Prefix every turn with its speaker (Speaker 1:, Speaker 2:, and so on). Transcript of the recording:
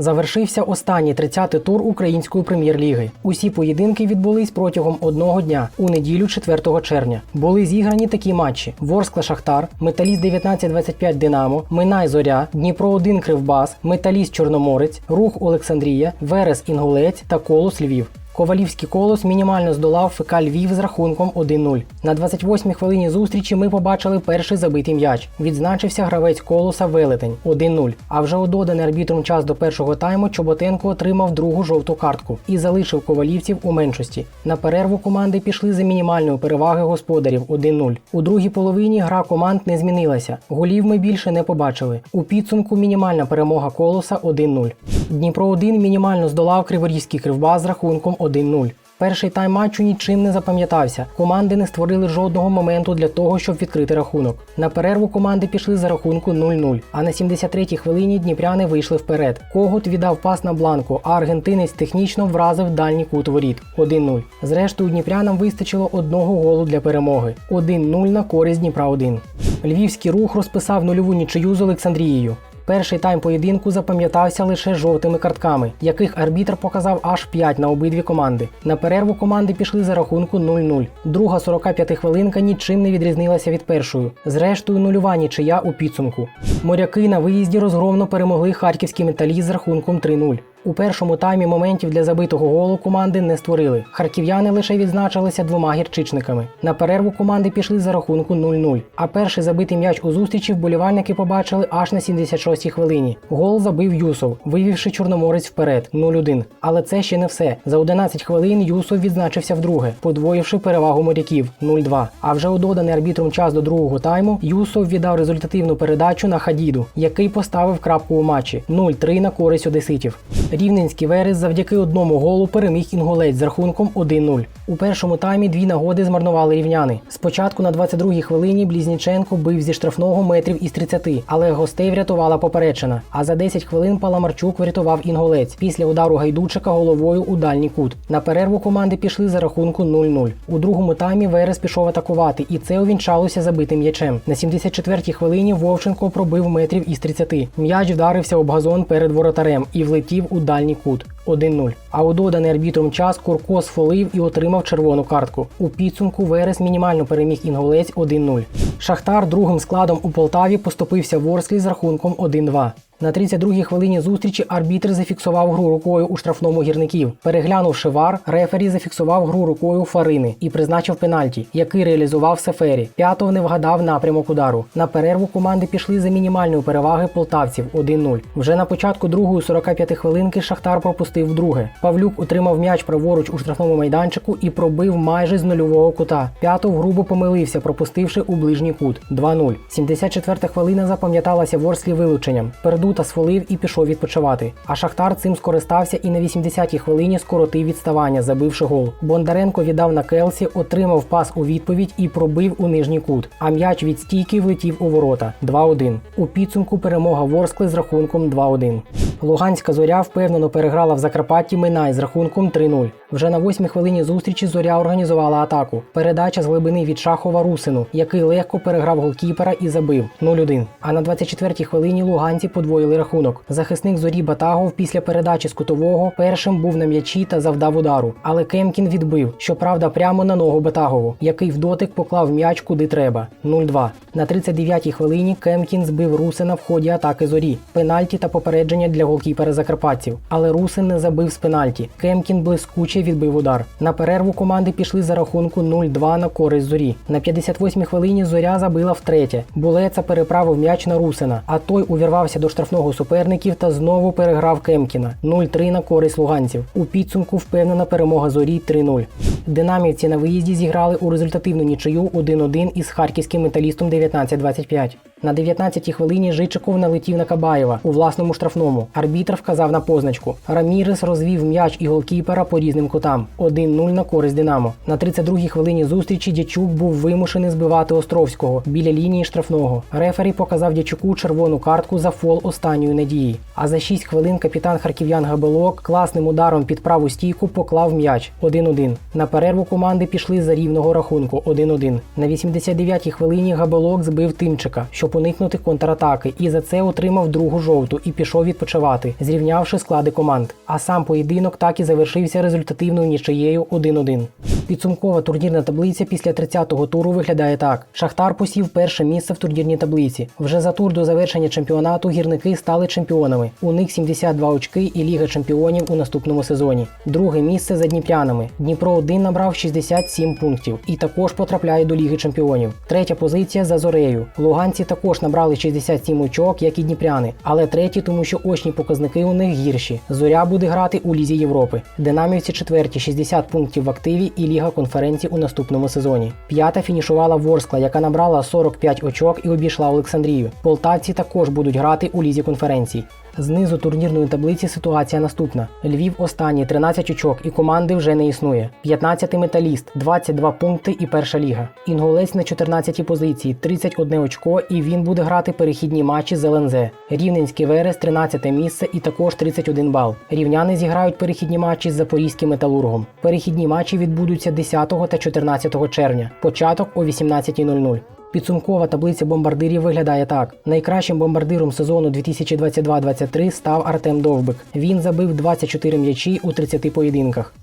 Speaker 1: Завершився останній 30-й тур української прем'єр-ліги. Усі поєдинки відбулись протягом одного дня у неділю 4 червня. Були зіграні такі матчі: Ворскла Шахтар, Металіст 1925 Динамо, Минай Зоря, Дніпро 1 Кривбас, Металіст Чорноморець, Рух Олександрія, Верес Інгулець та Колос Львів. Ковалівський колос мінімально здолав ФК Львів з рахунком 1-0. На 28-й хвилині зустрічі ми побачили перший забитий м'яч. Відзначився гравець колоса Велетень 1-0. А вже у доданий арбітром час до першого тайму Чоботенко отримав другу жовту картку і залишив ковалівців у меншості. На перерву команди пішли за мінімальної переваги господарів 1-0. У другій половині гра команд не змінилася. Голів ми більше не побачили. У підсумку мінімальна перемога колоса 1-0. Дніпро 1 мінімально здолав Криворізький кривбас з рахунком 1-0. Перший тайм матчу нічим не запам'ятався. Команди не створили жодного моменту для того, щоб відкрити рахунок. На перерву команди пішли за рахунку 0-0. А на 73-й хвилині дніпряни вийшли вперед. Когут віддав пас на бланку, а аргентинець технічно вразив дальній кут воріт 1-0. Зрештою, дніпрянам вистачило одного голу для перемоги 1-0 на користь Дніпра 1. Львівський рух розписав нульову нічию з Олександрією. Перший тайм поєдинку запам'ятався лише жовтими картками, яких арбітр показав аж 5 на обидві команди. На перерву команди пішли за рахунку 0-0. Друга 45 хвилинка нічим не відрізнилася від першої. Зрештою, нульова нічия у підсумку. Моряки на виїзді розгромно перемогли харківський металіст з рахунком 3-0. У першому таймі моментів для забитого голу команди не створили. Харків'яни лише відзначилися двома гірчичниками. На перерву команди пішли за рахунку 0-0. А перший забитий м'яч у зустрічі вболівальники побачили аж на 76-й хвилині. Гол забив Юсов, вивівши Чорноморець вперед 0-1. Але це ще не все. За 11 хвилин Юсов відзначився вдруге, подвоївши перевагу моряків 0-2. А вже у доданий арбітром час до другого тайму Юсов віддав результативну передачу на Хадіду, який поставив крапку у матчі 0-3 на користь одеситів. Рівненський Верес завдяки одному голу переміг інгулець з рахунком 1-0. У першому таймі дві нагоди змарнували рівняни. Спочатку на 22-й хвилині Блізніченко бив зі штрафного метрів із 30, але гостей врятувала поперечина. А за 10 хвилин Паламарчук врятував інгулець після удару гайдучика головою у дальній кут. На перерву команди пішли за рахунку 0-0. У другому таймі Верес пішов атакувати, і це увінчалося забитим м'ячем. На 74-й хвилині Вовченко пробив метрів із 30. М'яч вдарився об газон перед воротарем і влетів у дальній кут 1-0. А у доданий арбітром час Курко сфолив і отримав червону картку. У підсумку Верес мінімально переміг інголець 1-0. Шахтар другим складом у Полтаві поступився Ворсклі з рахунком 1-2. На 32-й хвилині зустрічі арбітр зафіксував гру рукою у штрафному гірників. Переглянувши вар, рефері зафіксував гру рукою Фарини і призначив пенальті, який реалізував Сефері. П'ятов не вгадав напрямок удару. На перерву команди пішли за мінімальної переваги полтавців 1-0. Вже на початку другої 45 хвилинки Шахтар пропустив вдруге. Павлюк утримав м'яч праворуч у штрафному майданчику і пробив майже з нульового кута. П'ятов грубо помилився, пропустивши у ближній кут 2-0. 74 хвилина запам'яталася Ворслі вилученням. Пердута сфолив і пішов відпочивати. А Шахтар цим скористався і на 80-й хвилині скоротив відставання, забивши гол. Бондаренко віддав на Келсі, отримав пас у відповідь і пробив у нижній кут. А м'яч від стійки влетів у ворота 2-1. У підсумку перемога Ворскли з рахунком 2-1. Луганська зоря впевнено переграла в Закарпатті Минай з рахунком 3-0. Вже на восьмій хвилині зустрічі зоря організувала атаку. Передача з глибини від Шахова Русину, який легко переграв голкіпера і забив 0-1. А на 24-й хвилині луганці подвоїли рахунок. Захисник зорі Батагов після передачі з кутового першим був на м'ячі та завдав удару. Але Кемкін відбив, щоправда, прямо на ногу Батагову, який в дотик поклав м'яч куди треба 0-2. На 39-й хвилині Кемкін збив Русина в ході атаки зорі. Пенальті та попередження для голкіпера закарпатців. Але Русин не забив з пенальті. Кемкін блискуче відбив удар. На перерву команди пішли за рахунку 0-2 на користь зорі. На 58-й хвилині зоря забила втретє. Булеца переправив м'яч на Русина, а той увірвався до штрафного суперників та знову переграв Кемкіна 0-3 на користь луганців. У підсумку впевнена перемога зорі 3-0. Динамівці на виїзді зіграли у результативну нічию 1-1 із харківським металістом 19-25. На 19-й хвилині Жичиков налетів на Кабаєва у власному штрафному. Арбітр вказав на позначку. Рамірес розвів м'яч і голкіпера по різним кутам. 1-0 на користь Динамо. На 32-й хвилині зустрічі Дячук був вимушений збивати Островського біля лінії штрафного. Рефері показав Дячуку червону картку за фол останньої надії. А за 6 хвилин капітан харків'ян Габелок класним ударом під праву стійку поклав м'яч 1-1. На перерву команди пішли за рівного рахунку 1-1. На 89-й хвилині Габелок збив Тимчика, що поникнути контратаки і за це отримав другу жовту і пішов відпочивати, зрівнявши склади команд. А сам поєдинок так і завершився результативною нічиєю 1-1. Підсумкова турнірна таблиця після 30-го туру виглядає так: Шахтар посів перше місце в турнірній таблиці. Вже за тур до завершення чемпіонату гірники стали чемпіонами. У них 72 очки і Ліга чемпіонів у наступному сезоні. Друге місце за дніпрянами. Дніпро 1 набрав 67 пунктів і також потрапляє до Ліги чемпіонів. Третя позиція за зорею. Луганці також набрали 67 очок, як і дніпряни, але треті, тому що очні показники у них гірші. Зоря буде грати у Лізі Європи. Динамівці четверті 60 пунктів в активі і Ліга конференцій у наступному сезоні. П'ята фінішувала Ворскла, яка набрала 45 очок і обійшла Олександрію. Полтавці також будуть грати у лізі конференцій. Знизу турнірної таблиці ситуація наступна: Львів останній 13 очок і команди вже не існує. 15-й металіст, 22 пункти і перша ліга. Інгулець на 14-й позиції, 31 очко, і він буде грати перехідні матчі з ЛНЗ. Рівненський Верес 13 місце і також 31 бал. Рівняни зіграють перехідні матчі з запорізьким металургом. Перехідні матчі відбудуться 10 та 14 червня. Початок о 18.00. Підсумкова таблиця бомбардирів виглядає так: найкращим бомбардиром сезону 2022-23 став Артем Довбик. Він забив 24 м'ячі у 30 поєдинках.